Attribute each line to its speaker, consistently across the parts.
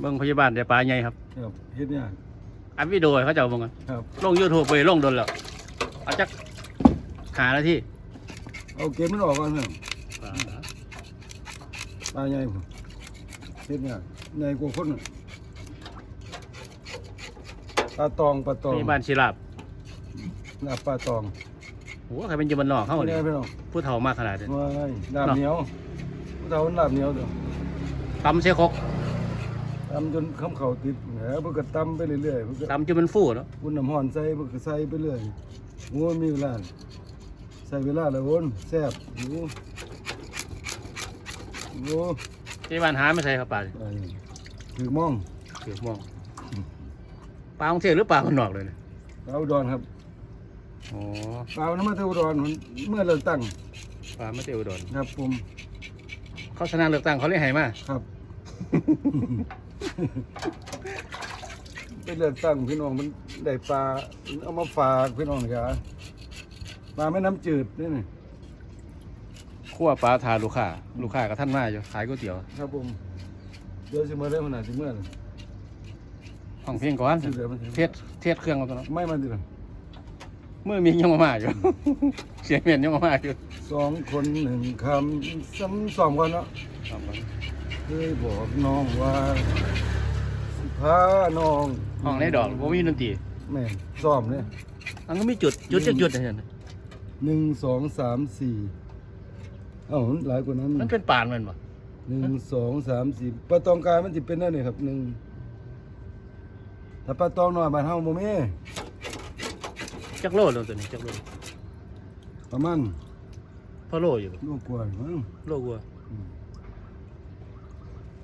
Speaker 1: เบิ่งพยาบาลแต่ปลาใหญ่ครับ
Speaker 2: ครับเฮ็ดเนี่ยาก
Speaker 1: อันวิดีโอให้เขาเจะเบิ่งกัน
Speaker 2: ครับ
Speaker 1: ลง YouTube ไปลงโดนแล้วเอาจักหาแล้วที่
Speaker 2: เอาเกมมันออกก่อนเถอะปลาใหญ่ผมเฮ็ดเนี่ยากใหญ่กว่าคนน่ะปลาตองปลาตอง
Speaker 1: พยาบาลศิลาบ
Speaker 2: ลาบปลาตอง
Speaker 1: โอ้ใครเป็นอยูบันนอกเขา
Speaker 2: ไม่
Speaker 1: เนี่
Speaker 2: ได้
Speaker 1: ย
Speaker 2: พี่น้อง
Speaker 1: ผู้เฒ่ามากขนาดนี้
Speaker 2: ว้ายลาบเหนียวผู้เฒ่ามันลาบเหนียวเด้อ
Speaker 1: ตำเสียครก
Speaker 2: ตำจนคำเข่าติดแหมเพิ่นก็ตำไปเรื่อยๆเพิ่นก็
Speaker 1: ตำจนมันฟูเนาะ
Speaker 2: อุ่นน้ำร้อนใส่เพิ่นก็ใส่ไปเรื่อยโอ้มีเวลาใส่เวลาแล้วโอนแซ่บโอ้โอ้
Speaker 1: พยาบาลหาไม่ใช่ครับปลานี่
Speaker 2: ไอ้ถือมอง
Speaker 1: ถือมองปลาของเทศหรือปลาคนนอกเลยเนี่ย
Speaker 2: ปลาอุดรครับ
Speaker 1: โอ้
Speaker 2: ปลาน้ำมันอุดรมันเมื่อเลือกตั้ง
Speaker 1: ปลาไม่เตอุดร
Speaker 2: ครับผม
Speaker 1: เขาชนะเลือกตั้งเขาเลยให้มา
Speaker 2: ครับ ไปเลือกตั้งพี่น้องมันได้ปลาเอามาฝากพี่น้องจ้ะปลาแม่น้ำจืดนี่นี่
Speaker 1: ขั้วปลาทาลูกค้าลูกค้ากับท่านมาอยู่ขายก๋วยเตี๋ยว
Speaker 2: ครับผมเดี๋ยวสิมาได้ขนาดสิเมื่อน่ะ
Speaker 1: ห้องเพียงก่อน
Speaker 2: สิเดี๋ยวมันสิ
Speaker 1: เทศเทศเครื่องมาตอนนั้น
Speaker 2: ไม่มาดิล่ะ
Speaker 1: มือมียังมามาอยู่ เสียงเมียนยังมามาอยู่
Speaker 2: สองคนหนึ่งคำซ้ำสองคนเนาะ เคยบอกน้องว่าสิพาน้อง
Speaker 1: ห้องในดอกผมมีดนตรี
Speaker 2: แม่นซ้อมเนี่ย
Speaker 1: มันก็มีจุดจุดจุดจุดอะไรนั่น
Speaker 2: หนึ่งสองสามสี่เอ้าหลายกว่านั้น
Speaker 1: มันเป็นป่านแมันบ่
Speaker 2: หนึ่งสองสามสี่ปลาตองกายมันจะเป็นนั่นนี่ครับหนึ่งถ้าปลาตองน้อยบ้านเฮาบ่มี
Speaker 1: จักโลดตัวนี้จักโล
Speaker 2: ประมาณ
Speaker 1: พอโลอยู่
Speaker 2: โลกว่ามั้ง
Speaker 1: โลกว่า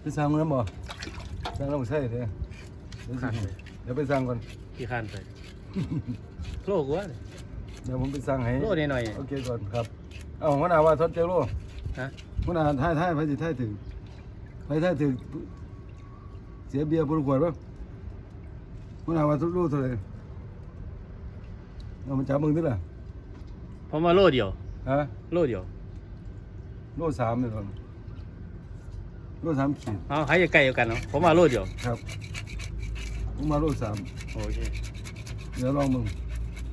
Speaker 2: ไปสั่งแล้วบ่สั่งแล้วบ่ใช่แท้เดี๋ยวสิ
Speaker 1: ข้านไป
Speaker 2: เดี๋ยวไปสั่งก่อน
Speaker 1: ขี้ข้านไป โลกว่าเนี่ย
Speaker 2: เดี๋ยวผมไปสั่งให้
Speaker 1: โลนิดหน่อย
Speaker 2: โอเคก่อนครับ เอาหัวหน้าว่าทดเจ้าโล
Speaker 1: ฮะ
Speaker 2: หัวหน้าท้ายท้ายไปสิท้ายถึงไปท้ายถึงเสียเบียร์บนขวดป่ะหัวหน้าว่าทดโลเท่าไหร่เอามันจับมึงดิล่ะ
Speaker 1: ผมมาโลเดียว
Speaker 2: ฮะ
Speaker 1: โลเดียว
Speaker 2: โลสามเลยตอน โลสามขีด
Speaker 1: เอาใครจะใกล้กันเนาะผมมาโลเดียว
Speaker 2: ครับผมมาโลสาม
Speaker 1: โอเค
Speaker 2: เดี๋ยวลองมึง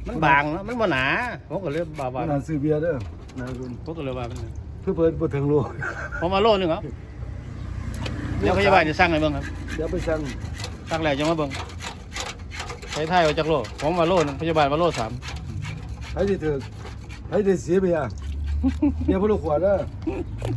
Speaker 1: มันบางเนาะมันบ่หนาผมก็เลยบา
Speaker 2: หั
Speaker 1: บาว
Speaker 2: หน้าซื้อเบียร์เด้อนะคุณ
Speaker 1: ผมก็เลยว่ามัน
Speaker 2: เพื่อเปิดบ่ถึงโล
Speaker 1: ผมมาโลนึงเหรอเดี๋ยวพยาบาลจะสั่งให้เบิ่งครับ
Speaker 2: เดี๋ยวไปสั่ง
Speaker 1: สั่งแล้วจะมาเบิ่งใช้ไทยเอาจากโลผมมาโลนึงพยาบาลมาโลสาม
Speaker 2: ให้ที่ถึงให้ที่เสียเบียร์เบียร์พวกลูกขวดเด้อ